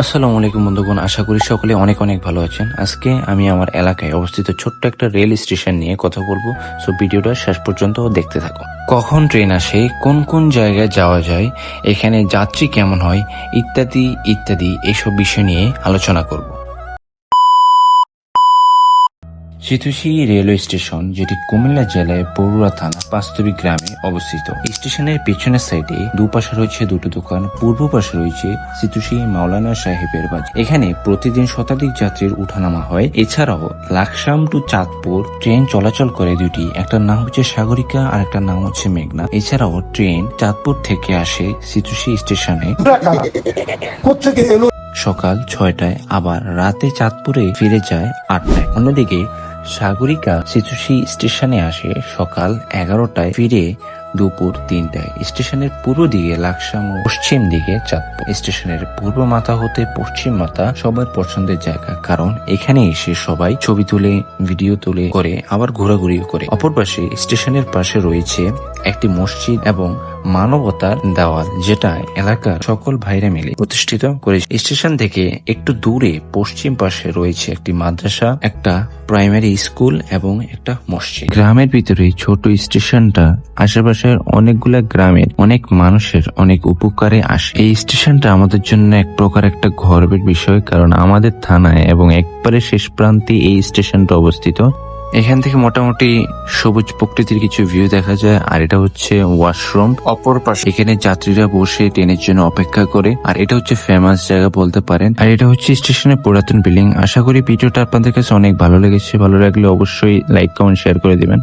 আসসালামু আলাইকুম বন্ধুগণ, আশা করি সকলে অনেক অনেক ভালো আছেন। আজকে আমি আমার এলাকায় অবস্থিত ছোট্ট একটা রেল স্টেশন নিয়ে কথা বলব। সো ভিডিওটা শেষ পর্যন্ত দেখতে থাকো। কখন ট্রেন আসে, কোন কোন জায়গায় যাওয়া যায়, এখানে যাত্রী কেমন হয়, ইত্যাদি ইত্যাদি এসব বিষয় নিয়ে আলোচনা করব। সিতুসি রেলওয়ে স্টেশন, যেটি কুমিল্লা জেলায় বড়ুয়া থানা, বাস্তবিক গ্রামে অবস্থিত। স্টেশনের পেছনের সাইডে দুপাশে রয়েছে দুটো দোকান, পূর্ব পাশে রয়েছে সিতুসি মাওলানা সাহেবের বাজার এখানে প্রতিদিন শতাধিক যাত্রীর উঠানামা হয়। এছাড়াও লাকসাম টু চাঁদপুর ট্রেন চলাচল করে দুটি, একটা নাম হচ্ছে সাগরিকা আর একটা নাম হচ্ছে মেঘনা। এছাড়াও ট্রেন চাঁদপুর থেকে আসে সিতুসি স্টেশনে। সকাল ছয়টায় আবার রাতে চাঁদপুরে ফিরে যায় আটটায়। অন্যদিকে সাগরিকা সিচুসি স্টেশনে আসে সকাল এগারোটায় ফিরে দুপুর তিনটায়। স্টেশনের পূর্ব দিকে লাকসাম ও পশ্চিম দিকে চাঁদপুর। স্টেশনের পূর্ব মাথা হতে পশ্চিম মাথা সবার পছন্দের জায়গা, কারণ এখানে এসে সবাই ছবি তুলে, ভিডিও তুলে করে, আবার ঘোরাঘুরিও করে। অপর পাশে স্টেশনের পাশে রয়েছে একটি মসজিদ এবং মানবতার দেওয়াল, যেটা এলাকার সকল ভাইরা মিলে প্রতিষ্ঠিত করেছে। স্টেশন থেকে একটু দূরে পশ্চিম পাশে রয়েছে একটি মাদ্রাসা, একটা প্রাইমারি স্কুল এবং একটা মসজিদ। গ্রামের ভিতরে ছোট স্টেশনটা আশেপাশের অনেকগুলা গ্রামের অনেক মানুষের অনেক উপকারে আসে। এই স্টেশনটা আমাদের জন্য এক প্রকার একটা গর্বের বিষয়, কারণ আমাদের থানায় এবং একবারে শেষ প্রান্তে এই স্টেশনটা অবস্থিত। এখান থেকে মোটামুটি সবুজ প্রকৃতির কিছু ভিউ দেখা যায়, আর এটা হচ্ছে ওয়াশরুম অপর পাশে এখানে যাত্রীরা বসে ট্রেনের জন্য অপেক্ষা করে, আর এটা হচ্ছে ফেমাস জায়গা বলতে পারেন। আর এটা হচ্ছে স্টেশনের পুরাতন বিল্ডিং আশা করি ভিডিওটা আপনাদের কাছে অনেক ভালো লেগেছে। ভালো লাগলে অবশ্যই লাইক কমেন্ট শেয়ার করে দিবেন।